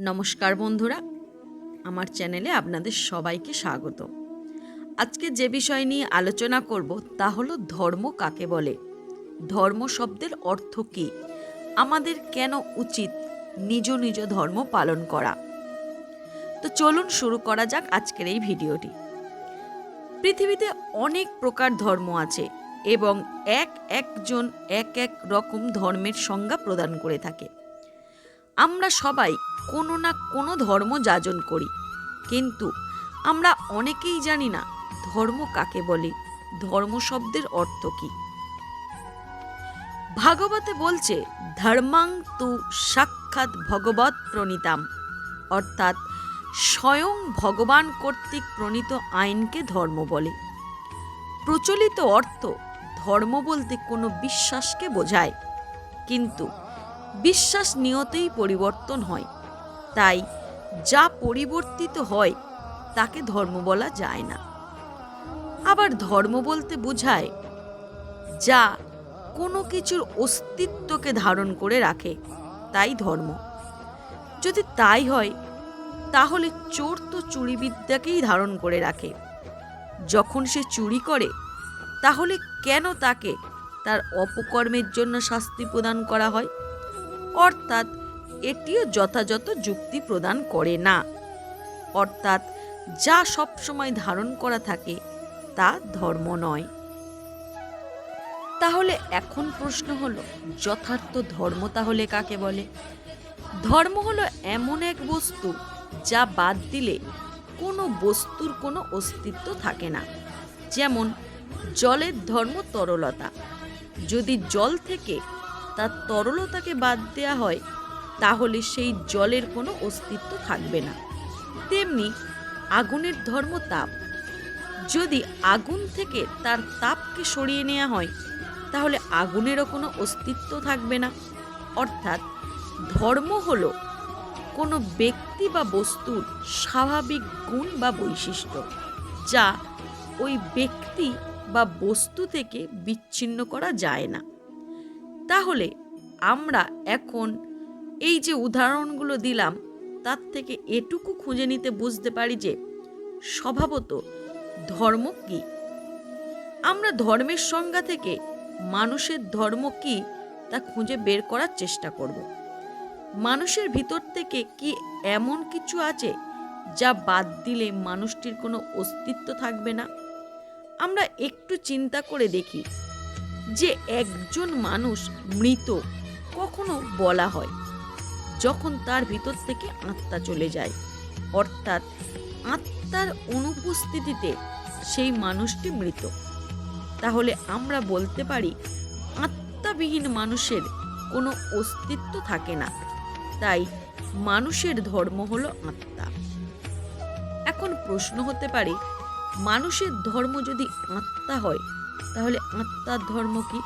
নমস্কার বন্ধুরা, আমার চ্যানেলে আপনাদের সবাইকে স্বাগত। আজকে যে বিষয় নিয়ে আলোচনা করব তা হলো ধর্ম কাকে বলে? ধর্ম শব্দের অর্থ কী? আমাদের কেন উচিত নিজ নিজ ধর্ম পালন করা? তো চলুন শুরু করা যাক আজকের এই ভিডিওটি। পৃথিবীতে অনেক প্রকার ধর্ম আছে এবং এক একজন এক এক রকম ধর্মের সংজ্ঞা প্রদান করে থাকে। আমরা সবাই কোনো না কোনো ধর্ম যাজন করি। কিন্তু আমরা অনেকেই জানি না ধর্ম কাকে বলে, ধর্ম শব্দের অর্থ কী। ভাগবতে বলছে, ধর্মাং তু সাক্ষাৎ ভগবত প্রণীতাম। অর্থাৎ স্বয়ং ভগবান কর্তৃক প্রণীত আইনকে ধর্ম বলে। প্রচলিত অর্থ ধর্ম বলতে কোনো বিশ্বাসকে বোঝায়। কিন্তু বিশ্বাস নিয়তেই পরিবর্তন হয়। তাই যা পরিবর্তিত হয়, তাকে ধর্ম বলা যায় না। আবার ধর্ম বলতে বোঝায়, যা কোনো কিছুর অস্তিত্বকে ধারণ করে রাখে, তাই ধর্ম। যদি তাই হয়, তাহলে চোর তো চুরিবিদ্যাকেই ধারণ করে রাখে। যখন সে চুরি করে, তাহলে কেন তাকে তার অপকর্মের জন্য শাস্তি প্রদান করা হয়? অর্থাৎ এটিও যথাযথ যুক্তি প্রদান করে না। অর্থাৎ, যা সবসময় ধারণ করা থাকে, তা ধর্ম নয়। তাহলে এখন প্রশ্ন হলো, যথার্থ ধর্ম তাহলে কাকে বলে? ধর্ম হলো এমন এক বস্তু, যা বাদ দিলে কোনো বস্তুর কোনো অস্তিত্ব থাকে না। যেমন, জলের ধর্ম তরলতা। যদি জল থেকে তার তরলতাকে বাদ দেওয়া হয় তাহলে সেই জলের কোনো অস্তিত্ব থাকবে না। তেমনি আগুনের ধর্ম তাপ যদি আগুন থেকে তার তাপকে সরিয়ে নেওয়া হয়, তাহলে আগুনেরও কোনো অস্তিত্ব থাকবে না। অর্থাৎ ধর্ম হল কোনো ব্যক্তি বা বস্তুর স্বাভাবিক গুণ বা বৈশিষ্ট্য, যা ওই ব্যক্তি বা বস্তু থেকে বিচ্ছিন্ন করা যায় না। তাহলে আমরা এখন এই যে উদাহরণগুলো দিলাম, তার থেকে এটুকু খুঁজে নিতে বুঝতে পারি যে স্বভাবত ধর্ম কি? আমরা ধর্মের সংজ্ঞা থেকে মানুষের ধর্ম কি তা খুঁজে বের করার চেষ্টা করব। মানুষের ভিতর থেকে কি এমন কিছু আছে যা বাদ দিলে মানুষটির কোনো অস্তিত্ব থাকবে না? আমরা একটু চিন্তা করে দেখি যে একজন মানুষ মৃত কখনো বলা হয়। যখন তার ভিতর থেকে আত্মা চলে যায়। অর্থাৎ আত্মার অনুপস্থিতিতে সেই মানুষটি মৃত। তাহলে আমরা বলতে পারি, আত্মাবিহীন মানুষের কোনো অস্তিত্ব থাকে না। তাই মানুষের ধর্ম হলো আত্মা। এখন প্রশ্ন হতে পারে, মানুষের ধর্ম যদি আত্মা হয়, তাহলে আত্মার ধর্ম কি?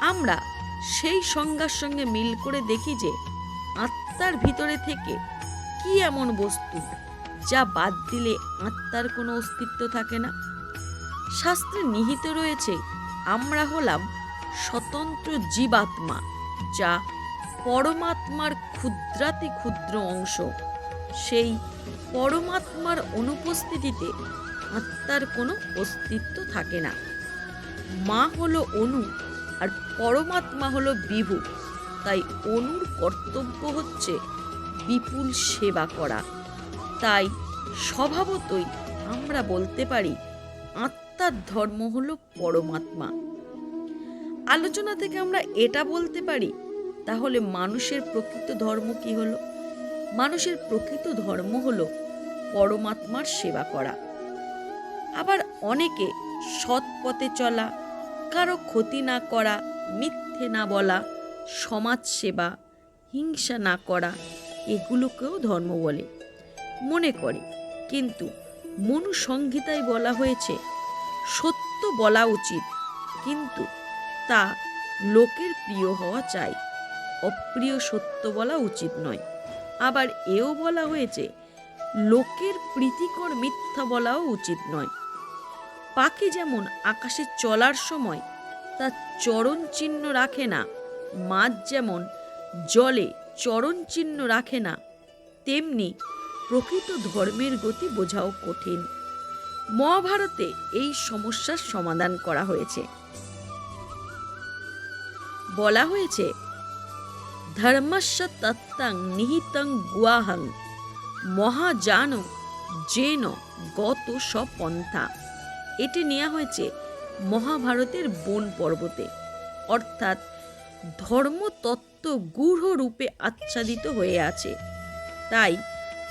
আমরা সেই সংজ্ঞার সঙ্গে মিল করে দেখি যে আত্মার ভিতরে থেকে কি এমন বস্তু যা বাদ দিলে আত্মার কোনো অস্তিত্ব থাকে না? শাস্ত্রে নিহিত রয়েছে, আমরা হলাম স্বতন্ত্র জীবাত্মা, যা পরমাত্মার ক্ষুদ্রাতি ক্ষুদ্র অংশ। সেই পরমাত্মার অনুপস্থিতিতে আত্মার কোনো অস্তিত্ব থাকে না। মা হলো অনু আর পরমাত্মা হলো বিভু। তাই অনুর কর্তব্য হচ্ছে বিপুল সেবা করা। তাই স্বভাবতই আমরা বলতে পারি আত্মার ধর্ম হল পরমাত্মা। আলোচনা থেকে আমরা এটা বলতে পারি, তাহলে মানুষের প্রকৃত ধর্ম কি হলো? মানুষের প্রকৃত ধর্ম হলো পরমাত্মার সেবা করা। আবার অনেকে সৎ পথে চলা, কারও ক্ষতি না করা, মিথ্যে না বলা সমাজ সেবা হিংসা না করা, এগুলোকেও ধর্ম বলে। মনে করে, কিন্তু মনুসংহিতায় বলা হয়েছে, সত্য বলা উচিত, কিন্তু তা লোকের প্রিয় হওয়া চাই। অপ্রিয় সত্য বলা উচিত নয়। আবার এও বলা হয়েছে, লোকের প্রীতিকর মিথ্যা বলাও উচিত নয়। পাখি যেমন আকাশে চলার সময় তার চরণ চিহ্ন রাখে না মাছ যেমন জলে চরণ চিহ্ন রাখে না, তেমনি প্রকৃত ধর্মের গতি বোঝাও কঠিন। মহাভারতে এই সমস্যার সমাধান করা হয়েছে। বলা হয়েছে, ধর্মস্য তত্ত্বং নিহিতং গুয়াহং মহাজান জেন গত সপন্থা এটি নেওয়া হয়েছে মহাভারতের বন পর্বতে। অর্থাৎ ধর্মতত্ত্ব গূঢ় রূপে আচ্ছাদিত হয়ে আছে। তাই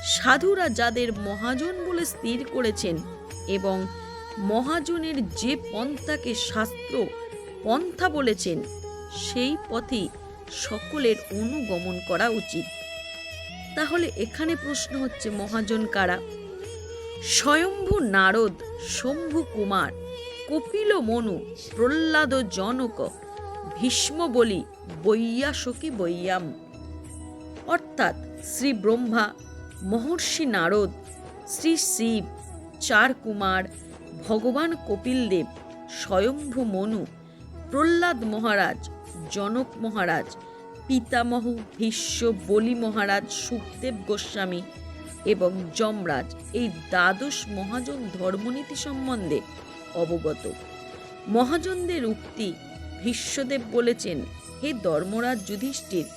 সাধুরা যাদের মহাজন বলে স্থির করেছেন এবং মহাজনের যে পন্থাকে শাস্ত্র পন্থা বলেছেন, সেই পথেই সকলের অনুগমন করা উচিত। তাহলে এখানে প্রশ্ন হচ্ছে, মহাজন কারা? স্বয়ম্ভু নারদ, শম্ভু কুমার, কপিল মনু প্রহ্লাদ জনক ভীষ্ম বলি বৈয়াসকি বৈয়াম। অর্থাৎ শ্রী ব্রহ্মা, মহর্ষি নারদ, শ্রী শিব, চার কুমার, ভগবান কপিলদেব, স্বয়ম্ভু মনু, প্রহ্লাদ মহারাজ, জনক মহারাজ, পিতামহ ভীষ্ম বলি মহারাজ সুখদেব গোস্বামী এবং যমরাজ এই দ্বাদশ মহাজন ধর্মনীতি সম্বন্ধে অবগত। মহাজনদের উক্তি ভীষ্মদেব বলেছেন, হে ধর্মরাজ যুধিষ্ঠির,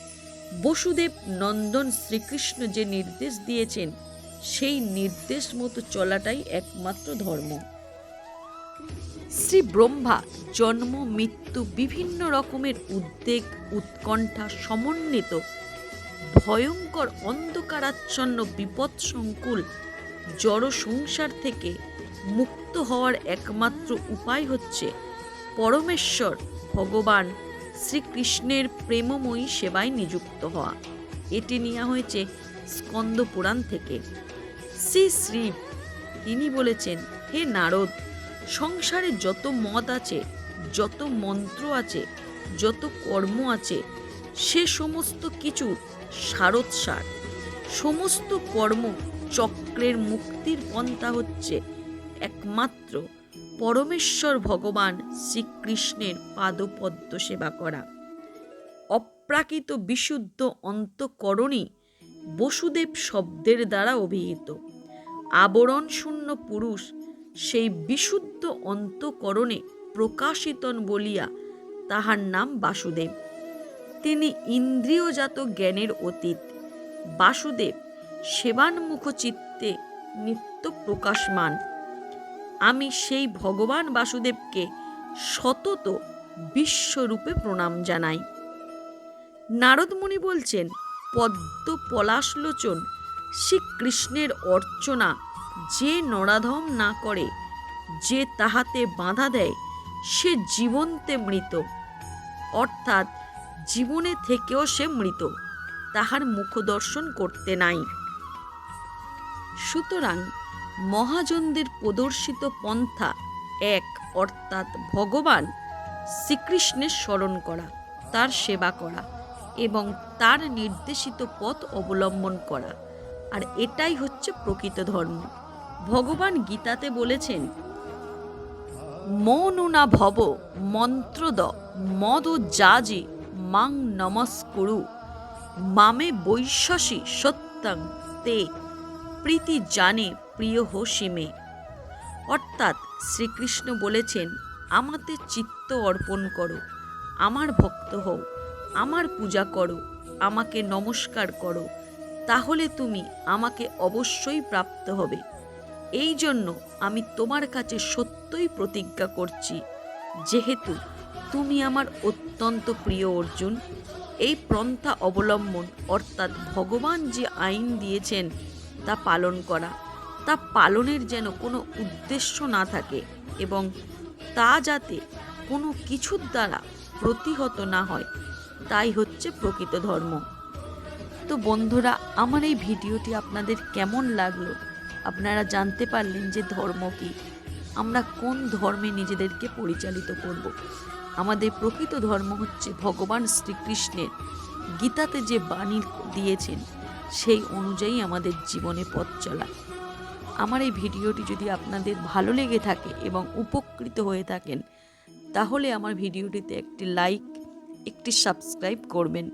বসুদেব নন্দন শ্রীকৃষ্ণ যে নির্দেশ দিয়েছেন, সেই নির্দেশ মতো চলাটাই একমাত্র ধর্ম। শ্রী ব্রহ্মা, জন্ম, মৃত্যু বিভিন্ন রকমের উদ্বেগ, উৎকণ্ঠা সমন্বিত, ভয়ঙ্কর অন্ধকারাচ্ছন্ন, বিপদসংকুল জড় সংসার থেকে মুক্ত হওয়ার একমাত্র উপায় হচ্ছে পরমেশ্বর, ভগবান শ্রীকৃষ্ণের প্রেমময়ী সেবায় নিযুক্ত হওয়া। এটি নেওয়া হয়েছে স্কন্দ পুরাণ থেকে। শ্রী শ্রী, তিনি বলেছেন, হে নারদ, সংসারে যত মত আছে, যত মন্ত্র আছে, যত কর্ম আছে, সে সমস্ত কিছু সারৎসার সমস্ত কর্ম চক্রের মুক্তির পন্থা হচ্ছে একমাত্র পরমেশ্বর ভগবান শ্রীকৃষ্ণের পাদপদ্ম সেবা করা। অপ্রাকৃত বিশুদ্ধ অন্তকরণই বসুদেব শব্দের দ্বারা অভিহিত। আবরণ শূন্য পুরুষ সেই বিশুদ্ধ অন্তকরণে প্রকাশিতন বলিয়া তাহার নাম বাসুদেব। তিনি ইন্দ্রিয়জাত জ্ঞানের অতীত। বাসুদেব সেবান্মুখ চিত্তে নিত্য প্রকাশমান আমি সেই ভগবান বাসুদেবকে সতত বিশ্বরূপে প্রণাম জানাই। নারদমণি বলছেন, পদ্ম পলাশলোচন, শ্রীকৃষ্ণের অর্চনা, যে নরাধম না করে, যে তাহাতে বাধা দেয়, সে জীবন্তে মৃত। অর্থাৎ জীবনে থেকেও সে মৃত, তাহার মুখদর্শন করতে নাই। সুতরাং মহাজনদের প্রদর্শিত পন্থা এক, অর্থাৎ ভগবান শ্রীকৃষ্ণের স্মরণ করা, তার সেবা করা এবং তার নির্দেশিত পথ অবলম্বন করা। আর এটাই হচ্ছে প্রকৃত ধর্ম। ভগবান গীতাতে বলেছেন মৌনুনা ভব মন্ত্রদ মদ জাজি মাং নমস্কুরু, মামে বৈশ্বসী সত্যং তে প্রীতি জানে প্রিয় হো সীমে অর্থাৎ শ্রীকৃষ্ণ বলেছেন আমাতে চিত্ত অর্পণ করো, আমার ভক্ত হও, আমার পূজা করো, আমাকে নমস্কার করো, তাহলে তুমি আমাকে অবশ্যই প্রাপ্ত হবে। এই জন্য আমি তোমার কাছে সত্যই প্রতিজ্ঞা করছি, যেহেতু তুমি আমার অত্যন্ত প্রিয় অর্জুন। এই পন্থা অবলম্বন, অর্থাৎ ভগবান যে আইন দিয়েছেন তা পালন করা। তা পালনের যেন কোনো উদ্দেশ্য না থাকে এবং তা যাতে কোনো কিছুর দ্বারা প্রতিহত না হয়, তাই হচ্ছে প্রকৃত ধর্ম। তো বন্ধুরা, আমার এই ভিডিওটি আপনাদের কেমন লাগল? আপনারা জানতে পারলেন যে ধর্ম কি। আমরা কোন ধর্মে নিজেদেরকে পরিচালিত করব। আমাদের প্রকৃত ধর্ম হচ্ছে ভগবান শ্রীকৃষ্ণের গীতাতে যে বাণী দিয়েছেন সেই অনুযায়ী আমাদের জীবনে পথ চলা। আমার এই ভিডিওটি যদি আপনাদের ভালো লেগে থাকে এবং উপকৃত হয়ে থাকেন, তাহলে আমার ভিডিওটিতে একটি লাইক একটি সাবস্ক্রাইব করবেন।